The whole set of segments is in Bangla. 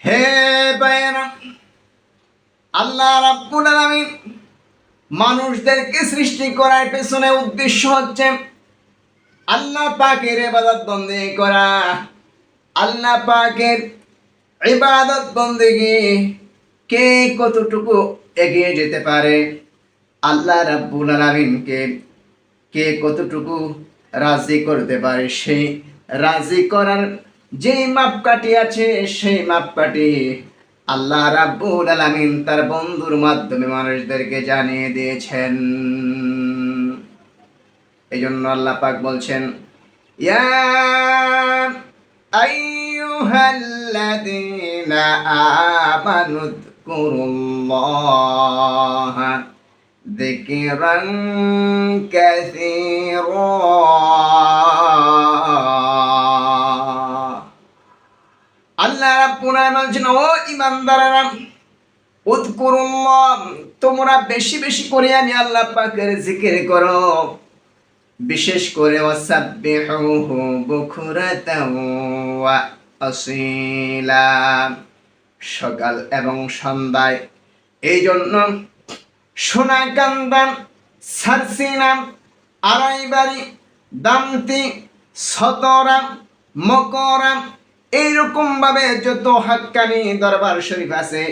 হে আল্লাহ রাব্বুল আলামিন মানুষদেরকে সৃষ্টি করার পেছনে উদ্দেশ্য হচ্ছে আল্লাহ পাকের এবাদত বন্দী করা, আল্লাহ পাকের ইবাদত বন্দেগি কে কতটুকু এগিয়ে যেতে পারে, আল্লাহ রাব্বুল আলামিনকে কে কতটুকু রাজি করতে পারে, সেই রাজি করার যেই মাপকাঠি আছে, সেই মাপকাঠি আল্লাহ রাব্বুল আলামিন তার বন্ধুর মাধ্যমে মানুষদেরকে জানিয়ে দিয়েছেন। এই জন্য আল্লাহ পাক বলছেন, ইয়া আইয়ুহাল্লাযীনা আমানু যকুরুল্লাহা, যিকরান কাসীরা আলামিন বলছেন ও তোমরা বেশি বেশি করে আমি আল্লাহ পাকের জিকির করো। বিশেষ করে সকাল এবং সন্ধ্যায় এই জন্য সোনা সোনাকান্দান, সারসিনাম, আড়াইবাড়ি দামতি সতরাম, মকরাম এইরকম ভাবে যত হাক্কানি দরবার শরীফ আছে,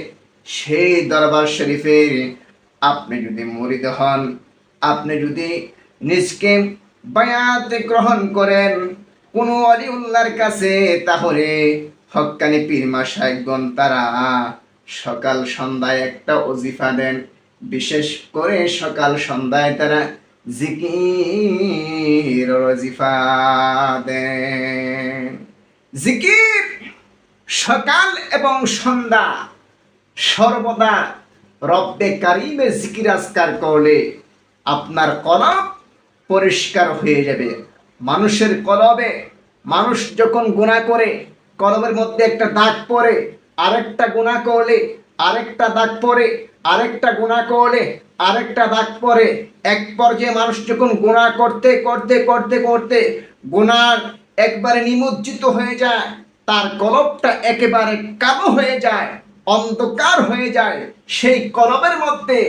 সেই দরবার শরীফের আপনি যদি মরিদ হন, আপনি যদি নিজকে বায়াত গ্রহণ করেন কোনো অলিউল্লার কাছে, তাহলে হক্কানি পীর মাসায়গণ তারা সকাল সন্ধ্যায় একটা অজিফা দেন। বিশেষ করে সকাল সন্ধ্যায় তারা জিকির অজিফা দেন। জিকির, সকাল এবং সন্ধ্যা সর্বদা রব্বে কারিমে জিকির আজকার করলে আপনার কলব পরিষ্কার হয়ে যাবে। মানুষের কলবে, মানুষ যখন গুণা করে, কলবের মধ্যে একটা দাগ পড়ে, আরেকটা গুণা করলে, আরেকটা দাগ পড়ে, আরেকটা গুণা করলে, আরেকটা দাগ পড়ে, এক পর্যায়ে মানুষ যখন গুণা করতে করতে করতে করতে গুণার একবারে নিমজ্জিত হয়ে যায়। তার কলবটা একেবারে কালো হয়ে যায়, অন্ধকার হয়ে যায়। সেই কলবের মধ্যে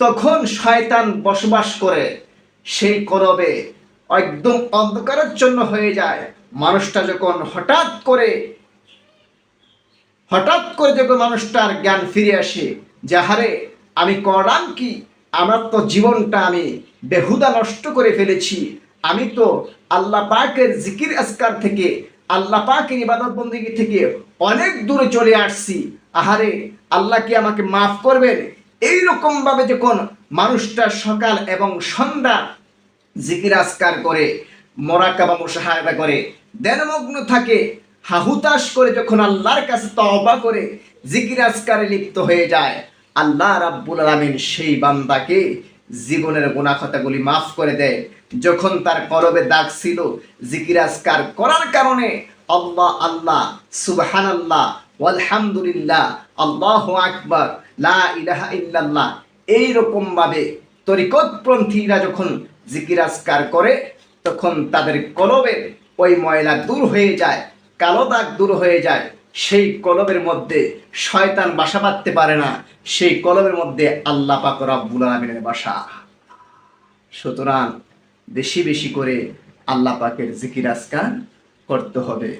তখন শয়তান বসবাস করে। সেই কলবে একদম অন্ধকারের জন্য হয়ে যায়। মানুষটা যখন হঠাৎ করে হঠাৎ করে যখন মানুষটার জ্ঞান ফিরে আসে যাহারে আমি করলাম কি? আমার তো জীবনটা আমি বেহুদা নষ্ট করে ফেলেছি। আমি তো আল্লাহ পাকের জিকির আসকার থেকে, আল্লাহ পাকের ইবাদত বন্দিগি থেকে অনেক দূরে চলে আসছি। আহারে, আল্লাহ কি আমাকে মাফ করবেন? এই রকম ভাবে যখন মানুষটা সকাল এবং সন্ধ্যা জিকির আসকার করে মরাকাবা মুশাহাদা করে, দেনমগ্ন থাকে, হাহুতাশ করে যখন আল্লাহর কাছে তওবা করে, জিকির আসকারে লিপ্ত হয়ে যায়, আল্লাহ রাব্বুল আলামিন সেই বান্দাকে জীবনের গুনাহতাগুলি মাফ করে দেয়। যখন তার কলবে দাগ ছিল জিকিরাজকার করার কারণে আল্লাহ আল্লাহ সুবহান আল্লাহ আলহামদুলিল্লাহ আল্লাহ আকবর, লা ইলাহা ইল্লাল্লাহ এইরকম ভাবে তরিকতপন্থীরা যখন জিকিরাজকার করে, তখন তাদের কলবের ওই ময়লা দূর হয়ে যায়, কালো দাগ দূর হয়ে যায়। সেই কলবের মধ্যে শয়তান বাসা বাঁধতে পারে না, সেই কলবের মধ্যে আল্লাহ পাক রব্বুল আলামিনের বাসা। সুতরাং বেশি বেশি করে আল্লাহ পাকের জিকির আসকার করতে হবে।